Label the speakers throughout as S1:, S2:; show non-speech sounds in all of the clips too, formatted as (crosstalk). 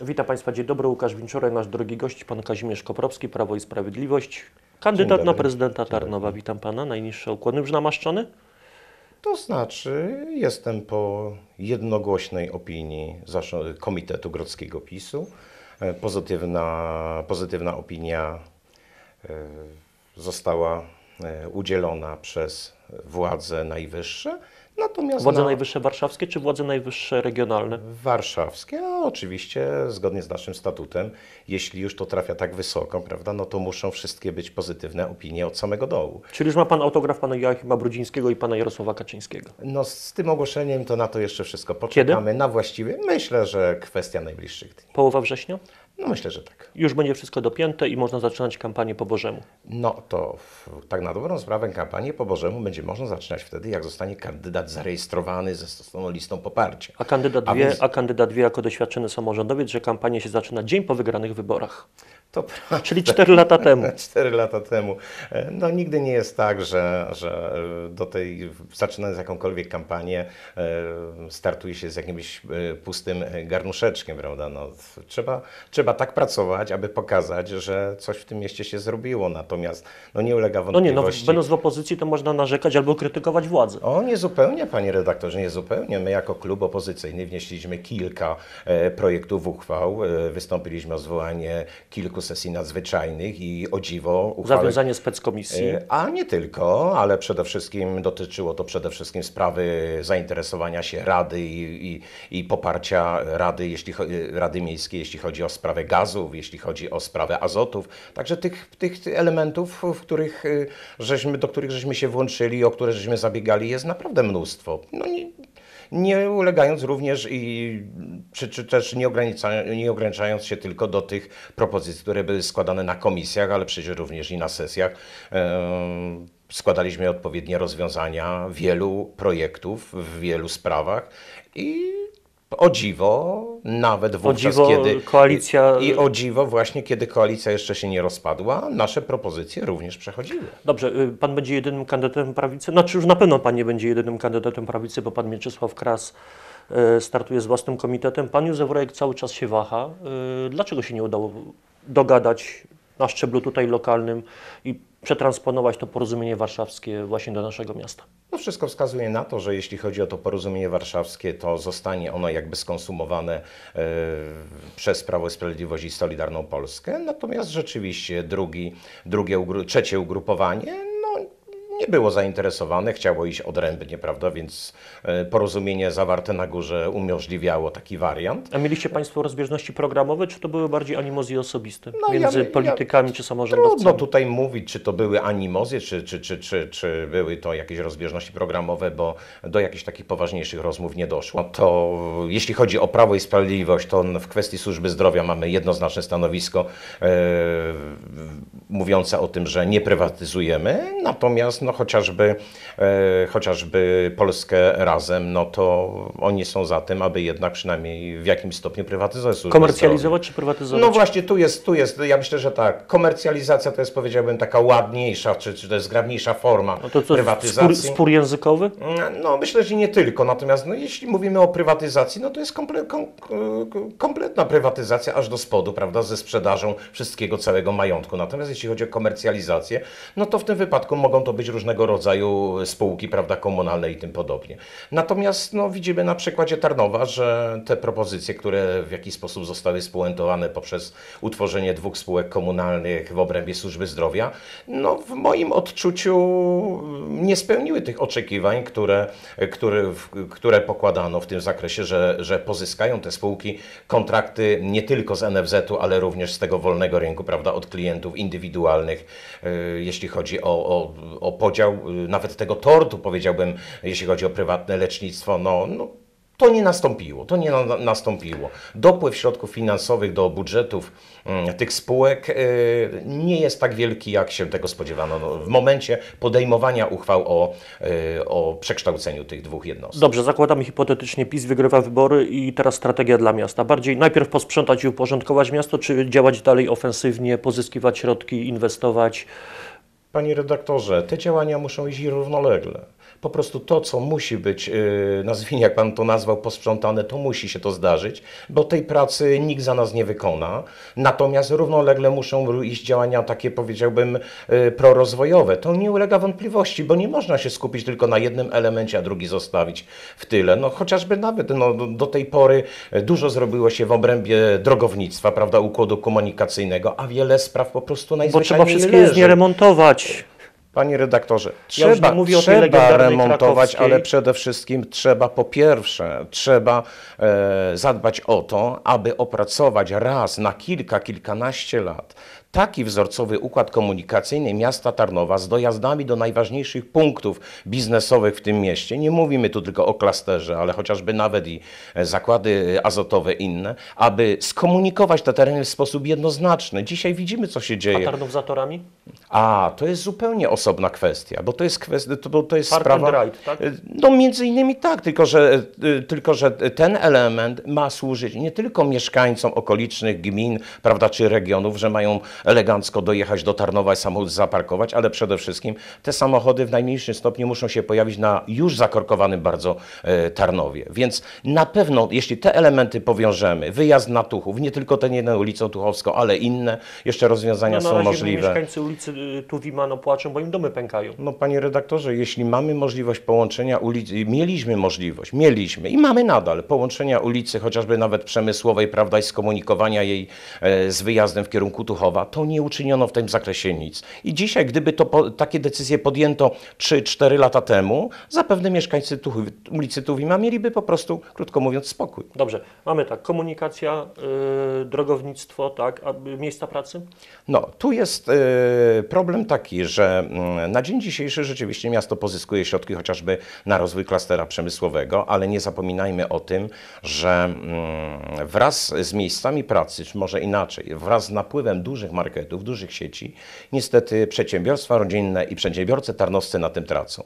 S1: Witam Państwa, dzień dobry. Łukasz Winczorek, nasz drogi gość, pan Kazimierz Koprowski, Prawo i Sprawiedliwość. Kandydat na prezydenta Tarnowa. Witam pana. Najniższe ukłony. Już namaszczony?
S2: To znaczy, jestem po jednogłośnej opinii Komitetu Grodzkiego PiSu. E, Pozytywna, pozytywna opinia e, została udzielona przez władze najwyższe, natomiast
S1: Władze
S2: na
S1: najwyższe warszawskie czy władze najwyższe regionalne?
S2: warszawskie, a oczywiście zgodnie z naszym statutem, jeśli już to trafia tak wysoko, prawda, no to muszą wszystkie być pozytywne opinie od samego dołu.
S1: Czyli już ma pan autograf pana Joachima Brudzińskiego i pana Jarosława Kaczyńskiego.
S2: No z tym ogłoszeniem to na to jeszcze wszystko poczekamy. Na właściwie, myślę, że kwestia najbliższych dni.
S1: Połowa września?
S2: No myślę, że tak.
S1: Już będzie wszystko dopięte i można zaczynać kampanię po Bożemu.
S2: No to w, tak na dobrą sprawę kampanię po Bożemu będzie można zaczynać wtedy, jak zostanie kandydat zarejestrowany ze stosowną listą poparcia.
S1: A kandydat,
S2: A
S1: wie,
S2: więc-
S1: a kandydat wie jako doświadczony samorządowiec, że kampania się zaczyna dzień po wygranych wyborach.
S2: To prawda.
S1: Czyli 4 lata temu. (laughs)
S2: Cztery lata temu. E, No nigdy nie jest tak, że, że do tej, zaczynając jakąkolwiek kampanię, e, startuje się z jakimś e, pustym garnuszeczkiem, prawda? No, trzeba, trzeba tak pracować, aby pokazać, że coś w tym mieście się zrobiło, natomiast no, nie ulega
S1: No nie, no
S2: wątpliwości.
S1: będąc w opozycji to można narzekać albo krytykować władzę.
S2: O, nie zupełnie, panie redaktorze, nie zupełnie. My jako klub opozycyjny wnieśliśmy kilka projektów uchwał. Wystąpiliśmy o zwołanie kilku sesji nadzwyczajnych i o dziwo uchwały
S1: Zawiązanie speckomisji.
S2: E, A nie tylko, ale przede wszystkim dotyczyło to przede wszystkim sprawy zainteresowania się Rady i, i, i poparcia Rady, jeśli, e, Rady Miejskiej, jeśli chodzi o sprawę gazów, jeśli chodzi o sprawę azotów. Także tych, tych elementów, w których, e, żeśmy, do których żeśmy się włączyli, o które żeśmy zabiegali, jest naprawdę mnóstwo. No nie, nie ulegając również i czy, czy też nie, ogranicza, nie ograniczając się tylko do tych propozycji, które były składane na komisjach, ale przecież również i na sesjach. em, składaliśmy odpowiednie rozwiązania wielu projektów w wielu sprawach i o dziwo, nawet wówczas,
S1: dziwo,
S2: kiedy
S1: koalicja-
S2: I, I o dziwo, właśnie kiedy koalicja jeszcze się nie rozpadła, nasze propozycje również przechodziły.
S1: Dobrze, y, pan będzie jedynym kandydatem prawicy. Znaczy już na pewno pan nie będzie jedynym kandydatem prawicy, bo pan Mieczysław Kras y, startuje z własnym komitetem. Pan Józef Rojek cały czas się waha. Y, Dlaczego się nie udało dogadać na szczeblu tutaj lokalnym i przetransponować to porozumienie warszawskie właśnie do naszego miasta?
S2: No wszystko wskazuje na to, że jeśli chodzi o to porozumienie warszawskie, to zostanie ono jakby skonsumowane e, przez Prawo i Sprawiedliwość i Solidarną Polskę. Natomiast rzeczywiście drugi, drugie, trzecie ugrupowanie, nie było zainteresowane, chciało iść odrębnie, prawda, więc e, porozumienie zawarte na górze umożliwiało taki wariant.
S1: A mieliście Państwo rozbieżności programowe, czy to były bardziej animozje osobiste
S2: No, ja
S1: między
S2: ja-
S1: politykami czy samorządowcami?
S2: Trudno tutaj mówić, czy to były animozje, czy, czy, czy, czy, czy były to jakieś rozbieżności programowe, bo do jakichś takich poważniejszych rozmów nie doszło. To jeśli chodzi o Prawo i Sprawiedliwość, to w kwestii służby zdrowia mamy jednoznaczne stanowisko e, mówiące o tym, że nie prywatyzujemy, natomiast no, chociażby, e, chociażby Polskę Razem, no to oni są za tym, aby jednak przynajmniej w jakimś stopniu prywatyzować zdrowia.
S1: Komercjalizować czy prywatyzować?
S2: No właśnie, tu jest, tu jest, ja myślę, że tak, komercjalizacja to jest powiedziałbym taka ładniejsza, czy, czy to jest zgrabniejsza forma
S1: No to co, spór,
S2: prywatyzacji.
S1: spór językowy?
S2: No myślę, że nie tylko, natomiast no, jeśli mówimy o prywatyzacji, no to jest komple, kom, kompletna prywatyzacja aż do spodu, prawda, ze sprzedażą wszystkiego, całego majątku. Natomiast jeśli chodzi o komercjalizację, no to w tym wypadku mogą to być różnego rodzaju spółki, prawda, komunalne i tym podobnie. Natomiast no, widzimy na przykładzie Tarnowa, że te propozycje, które w jakiś sposób zostały spuentowane poprzez utworzenie dwóch spółek komunalnych w obrębie służby zdrowia, no w moim odczuciu nie spełniły tych oczekiwań, które, które, które pokładano w tym zakresie, że, że pozyskają te spółki kontrakty nie tylko z NFZ-u, ale również z tego wolnego rynku, prawda, od klientów indywidualnych, y, jeśli chodzi o, o, o podział y, nawet tego tortu, powiedziałbym, jeśli chodzi o prywatne lecznictwo, no, no to nie nastąpiło, to nie na, nastąpiło. Dopływ środków finansowych do budżetów mm, tych spółek y, nie jest tak wielki, jak się tego spodziewano no, w momencie podejmowania uchwał o, y, o przekształceniu tych dwóch jednostek.
S1: Dobrze, zakładamy hipotetycznie PiS wygrywa wybory i teraz strategia dla miasta. Bardziej najpierw posprzątać i uporządkować miasto, czy działać dalej ofensywnie, pozyskiwać środki, inwestować?
S2: Panie redaktorze, te działania muszą iść równolegle. Po prostu to, co musi być, yy, nazwijmy jak pan to nazwał, posprzątane, to musi się to zdarzyć, bo tej pracy nikt za nas nie wykona. Natomiast równolegle muszą iść działania takie, powiedziałbym, yy, prorozwojowe. To nie ulega wątpliwości, bo nie można się skupić tylko na jednym elemencie, a drugi zostawić w tyle. No chociażby nawet no, do, tej pory e, dużo zrobiło się w obrębie drogownictwa, prawda, układu komunikacyjnego, a wiele spraw po prostu
S1: Bo
S2: najzwyczajniej
S1: trzeba wszystkie
S2: leży.
S1: nie remontować.
S2: Panie redaktorze,
S1: Ja
S2: trzeba,
S1: tej
S2: trzeba remontować,
S1: krakowskiej.
S2: ale przede wszystkim trzeba po pierwsze, trzeba e, zadbać o to, aby opracować raz na kilka, kilkanaście lat taki wzorcowy układ komunikacyjny miasta Tarnowa z dojazdami do najważniejszych punktów biznesowych w tym mieście. Nie mówimy tu tylko o klasterze, ale chociażby nawet i e, zakłady azotowe inne, aby skomunikować te tereny w sposób jednoznaczny. Dzisiaj widzimy, co się
S1: A
S2: dzieje.
S1: Tarnów za torami?
S2: A, to jest zupełnie osobna kwestia, bo to jest kwestia, to, to jest
S1: Park
S2: sprawa...
S1: ride, tak?
S2: No między innymi tak, tylko że, y, tylko że ten element ma służyć nie tylko mieszkańcom okolicznych gmin, prawda, czy regionów, że mają elegancko dojechać do Tarnowa i samochód zaparkować, ale przede wszystkim te samochody w najmniejszym stopniu muszą się pojawić na już zakorkowanym bardzo e, Tarnowie. Więc na pewno, jeśli te elementy powiążemy, wyjazd na Tuchów, nie tylko ten jeden ulicą Tuchowską, ale inne jeszcze rozwiązania
S1: No,
S2: są możliwe.
S1: mieszkańcy ulicy y, Tuwimano płaczą, bo im domy pękają.
S2: No panie redaktorze, jeśli mamy możliwość połączenia ulicy, mieliśmy możliwość, mieliśmy i mamy nadal połączenia ulicy chociażby nawet przemysłowej, prawda, i skomunikowania jej e, z wyjazdem w kierunku Tuchowa, to nie uczyniono w tym zakresie nic. I dzisiaj, gdyby to po, takie decyzje podjęto 3-4 lata temu, zapewne mieszkańcy Tuchy, ulicy Tuwima mieliby po prostu, krótko mówiąc, spokój.
S1: Dobrze, mamy tak, komunikacja, y, drogownictwo, tak, a y, miejsca pracy?
S2: No, tu jest problem taki, że mm, na dzień dzisiejszy rzeczywiście miasto pozyskuje środki chociażby na rozwój klastera przemysłowego, ale nie zapominajmy o tym, że mm, wraz z miejscami pracy, czy może inaczej, wraz z napływem dużych marketów, dużych sieci, niestety przedsiębiorstwa rodzinne i przedsiębiorcy tarnowscy na tym tracą.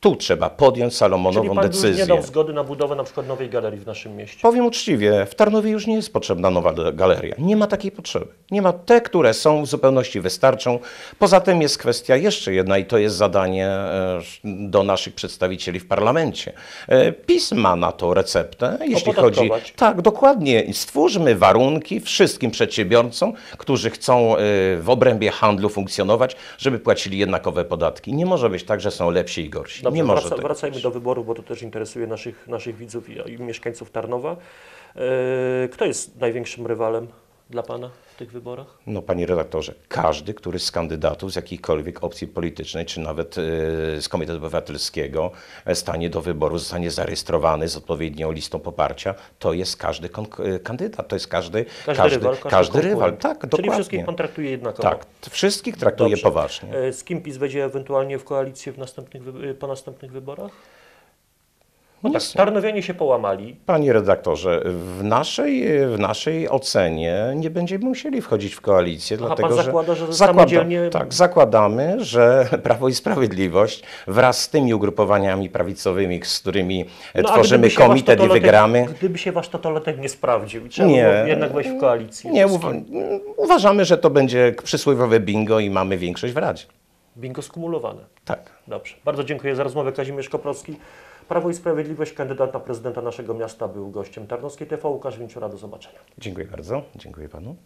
S2: Tu trzeba podjąć
S1: Czyli
S2: salomonową
S1: pan by
S2: decyzję.
S1: nie dał zgody na budowę na przykład nowej galerii w naszym mieście.
S2: Powiem uczciwie, w Tarnowie już nie jest potrzebna nowa galeria. Nie ma takiej potrzeby. Nie ma. Te, które są, w zupełności wystarczą. Poza tym jest kwestia jeszcze jedna i to jest zadanie e, do naszych przedstawicieli w parlamencie. E, PiS ma na to receptę, jeśli chodzi... Tak, dokładnie. Stwórzmy warunki wszystkim przedsiębiorcom, którzy chcą e, w obrębie handlu funkcjonować, żeby płacili jednakowe podatki. Nie może być tak, że są lepsi i gorsi.
S1: Dobrze,
S2: nie może
S1: wraca,
S2: tak
S1: wracajmy
S2: być.
S1: do wyborów, bo to też interesuje naszych, naszych widzów i, i mieszkańców Tarnowa. E, Kto jest największym rywalem dla Pana w tych wyborach?
S2: No, panie redaktorze, każdy, który z kandydatów z jakiejkolwiek opcji politycznej, czy nawet e, z Komitetu Obywatelskiego e, stanie do wyboru, zostanie zarejestrowany z odpowiednią listą poparcia, to jest każdy e, kandydat, to jest każdy,
S1: Każdy, rywal, każdy,
S2: każdy rywal. Tak,
S1: Czyli
S2: dokładnie.
S1: wszystkich Pan traktuje jednakowo.
S2: Tak, wszystkich traktuje
S1: Dobrze.
S2: poważnie.
S1: Z kim PiS wejdzie ewentualnie w koalicję w następnych, po następnych wyborach? No tak, Tarnowianie się połamali.
S2: Panie redaktorze, w naszej, w naszej ocenie nie będziemy musieli wchodzić w koalicję,
S1: Aha,
S2: dlatego
S1: pan
S2: że
S1: zakłada, że samodzielnie-
S2: tak, zakładamy, że (laughs) Prawo i Sprawiedliwość wraz z tymi ugrupowaniami prawicowymi, z którymi e,
S1: No,
S2: tworzymy komitet i wygramy.
S1: Gdyby się wasz totolotek nie sprawdził trzeba
S2: Nie.
S1: jednak wejść w koalicję.
S2: Nie, uwa-
S1: kim?
S2: uważamy, że to będzie przysłowiowe bingo i mamy większość w Radzie.
S1: Bingo skumulowane.
S2: Tak.
S1: Dobrze. Bardzo dziękuję za rozmowę. Kazimierz Koprowski. Prawo i Sprawiedliwość, kandydat na prezydenta naszego miasta, był gościem Tarnowskiej TV. Łukasz Winciura, do zobaczenia.
S2: Dziękuję bardzo. Dziękuję panu.